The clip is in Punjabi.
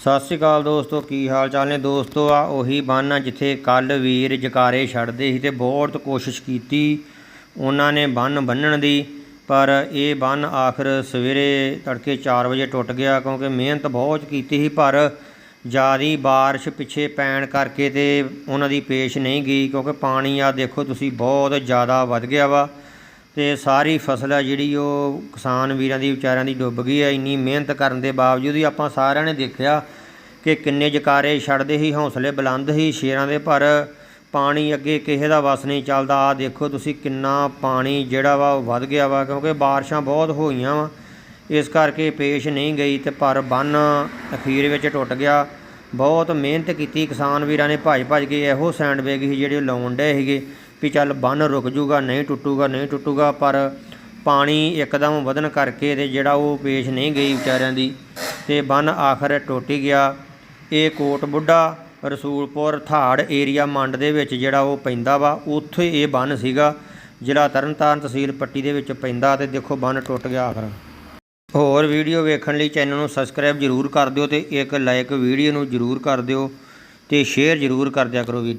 ਸਤਿ ਸ਼੍ਰੀ ਅਕਾਲ ਦੋਸਤੋ, ਕੀ ਹਾਲ ਚਾਲ ਨੇ? ਦੋਸਤੋ, ਆ ਉਹੀ ਬੰਨ ਆ ਜਿੱਥੇ ਕੱਲ ਵੀਰ ਜਕਾਰੇ ਛੱਡਦੇ ਸੀ ਤੇ ਬਹੁਤ ਕੋਸ਼ਿਸ਼ ਕੀਤੀ ਉਹਨਾਂ ਨੇ ਬੰਨ ਬੰਨਣ ਦੀ, ਪਰ ਇਹ ਬੰਨ ਆਖਰ ਸਵੇਰੇ ਤੜਕੇ 4 ਵਜੇ ਟੁੱਟ ਗਿਆ ਕਿਉਂਕਿ ਮਿਹਨਤ ਬਹੁਤ ਕੀਤੀ ਸੀ, ਪਰ ਜਿਆਦੀ ਬਾਰਿਸ਼ ਪਿੱਛੇ ਪੈਣ ਕਰਕੇ ਤੇ ਉਹਨਾਂ ਦੀ ਪੇਸ਼ ਨਹੀਂ ਗਈ ਕਿਉਂਕਿ ਪਾਣੀ ਆ ਦੇਖੋ ਤੁਸੀਂ ਬਹੁਤ ਜ਼ਿਆਦਾ ਵੱਧ ਗਿਆ ਵਾ। ਤੇ ਸਾਰੀ ਫਸਲ ਆ ਜਿਹੜੀ ਉਹ ਕਿਸਾਨ ਵੀਰਾਂ ਦੀ, ਵਿਚਾਰਿਆਂ ਦੀ ਡੁੱਬ ਗਈ ਹੈ ਇੰਨੀ ਮਿਹਨਤ ਕਰਨ ਦੇ ਬਾਵਜੂਦ ਹੀ ਆਪਾਂ ਸਾਰਿਆਂ ਨੇ ਦੇਖਿਆ ਕਿ ਕਿੰਨੇ ਜਕਾਰੇ ਛੱਡਦੇ ਸੀ, ਹੌਸਲੇ ਬੁਲੰਦ ਹੀ ਸ਼ੇਰਾਂ ਦੇ, ਪਰ ਪਾਣੀ ਅੱਗੇ ਕਿਸੇ ਦਾ ਵਸ ਨਹੀਂ ਚੱਲਦਾ। ਆ ਦੇਖੋ ਤੁਸੀਂ ਕਿੰਨਾ ਪਾਣੀ ਜਿਹੜਾ ਵਾ ਉਹ ਵੱਧ ਗਿਆ ਵਾ, ਕਿਉਂਕਿ ਬਾਰਿਸ਼ਾਂ ਬਹੁਤ ਹੋਈਆਂ ਵਾ। ਇਸ ਕਰਕੇ ਪੇਸ਼ ਨਹੀਂ ਗਈ ਤੇ ਪਰ ਬੰਨ ਅਖੀਰ ਵਿੱਚ ਟੁੱਟ ਗਿਆ। ਬਹੁਤ ਮਿਹਨਤ ਕੀਤੀ ਕਿਸਾਨ ਵੀਰਾਂ ਨੇ ਭੱਜ ਭੱਜ ਕੇ ਇਹੋ ਸੈਂਡਬੈਗ ਸੀ ਜਿਹੜੇ ਲਾਉਣ ਡੇ ਸੀਗੇ। ਵੀ ਚੱਲ ਬੰਨ ਰੁਕ ਜੂਗਾ, ਨਹੀਂ ਟੁੱਟੂਗਾ ਨਹੀਂ ਟੁੱਟੂਗਾ, ਪਰ ਪਾਣੀ ਇੱਕਦਮ ਵਧਣ ਕਰਕੇ ਤੇ ਜਿਹੜਾ ਉਹ ਪੇਸ਼ ਨਹੀਂ ਗਈ ਵਿਚਾਰਿਆਂ ਦੀ ਤੇ ਬੰਨ ਆਖਰ ਟੁੱਟ ਗਿਆ। ਇਹ ਕੋਟ ਬੁੱਢਾ ਰਸੂਲਪੁਰ ਥਾੜ ਏਰੀਆ ਮੰਡ ਦੇ ਵਿੱਚ ਜਿਹੜਾ ਉਹ ਪੈਂਦਾ ਵਾ, ਉੱਥੇ ਇਹ ਬੰਨ ਸੀਗਾ। ਜ਼ਿਲ੍ਹਾ ਤਰਨਤਾਰਨ ਤਹਿਸੀਲ ਪੱਟੀ ਦੇ ਵਿੱਚ ਪੈਂਦਾ ਤੇ ਦੇਖੋ ਬੰਨ ਟੁੱਟ ਗਿਆ ਆਖਰ। ਹੋਰ ਵੀਡੀਓ ਵੇਖਣ ਲਈ ਚੈਨਲ ਨੂੰ ਸਬਸਕ੍ਰਾਈਬ ਜਰੂਰ ਕਰ ਦਿਓ ਤੇ ਇੱਕ ਲਾਈਕ ਵੀਡੀਓ ਨੂੰ ਜਰੂਰ ਕਰ ਦਿਓ ਤੇ ਸ਼ੇਅਰ ਜਰੂਰ ਕਰ ਦਿਆ ਕਰੋ ਵੀ